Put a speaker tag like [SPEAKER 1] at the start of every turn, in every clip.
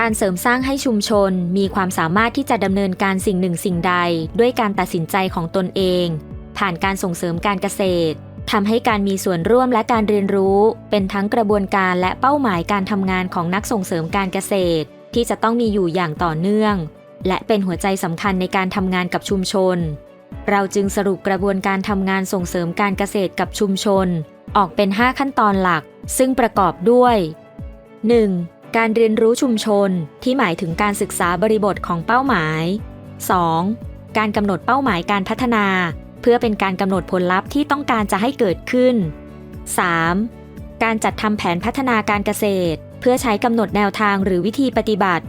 [SPEAKER 1] การเสริมสร้างให้ชุมชนมีความสามารถที่จะดำเนินการสิ่งหนึ่งสิ่งใด ด้วยการตัดสินใจของตนเอง ผ่านการส่งเสริมการเกษตรทำให้การมีส่วนร่วมและการเรียนรู้ เป็นทั้งกระบวนการและเป้าหมายการทำงานของนักส่งเสริมการเกษตร ที่จะต้องมีอยู่อย่างต่อเนื่อง และเป็นหัวใจสำคัญในการทำงานกับชุมชน เราจึงสรุปกระบวนการทำงานส่งเสริมการเกษตรกับชุมชน ออกเป็น 5 ขั้นตอนหลัก ซึ่งประกอบด้วย 1. การเรียนรู้ชุมชนที่หมายถึงการศึกษาบริบทของเป้าหมาย 2. การกำหนดเป้าหมายการพัฒนา เพื่อเป็นการกำหนดผลลัพธ์ที่ต้องการจะให้เกิดขึ้น 3. การจัดทำแผนพัฒนาการเกษตร เพื่อใช้กำหนดแนวทางหรือวิธีปฏิบัติ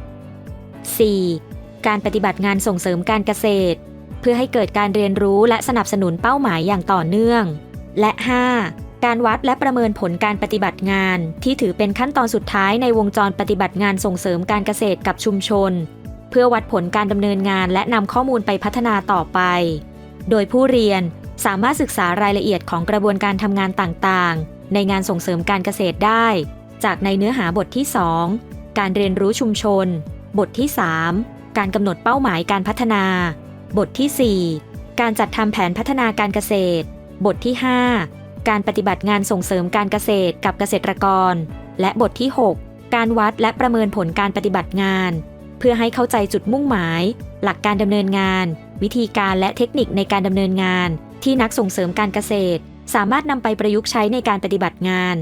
[SPEAKER 1] 4. การปฏิบัติงานส่งเสริมการเกษตร เพื่อให้เกิดการเรียนรู้และสนับสนุนเป้าหมายอย่างต่อเนื่อง และ 5. การวัดและประเมินผลการปฏิบัติงาน ที่ถือเป็นขั้นตอนสุดท้ายในวงจรปฏิบัติงานส่งเสริมการเกษตรกับชุมชน เพื่อวัดผลการดำเนินงานและนำข้อมูลไปพัฒนาต่อไป โดยผู้เรียนสามารถศึกษารายละเอียดของกระบวนการทำงานต่างๆ ในงานส่งเสริมการเกษตรได้ จากในเนื้อหาบทที่ 2 การเรียนรู้ชุมชน บทที่ 3 การกำหนดเป้าหมายการพัฒนา บทที่ 4 การจัดทำแผนพัฒนาการเกษตร บทที่ 5 การปฏิบัติงานส่งเสริมการเกษตรกับเกษตรกร และบทที่ 6 การวัดและประเมินผลการปฏิบัติงาน เพื่อให้เข้าใจจุดมุ่งหมาย หลักการดำเนินงาน วิธีการและเทคนิคในการดำเนินงาน ที่นักส่งเสริมการเกษตร สามารถนำไปประยุกต์ใช้ในการปฏิบัติงาน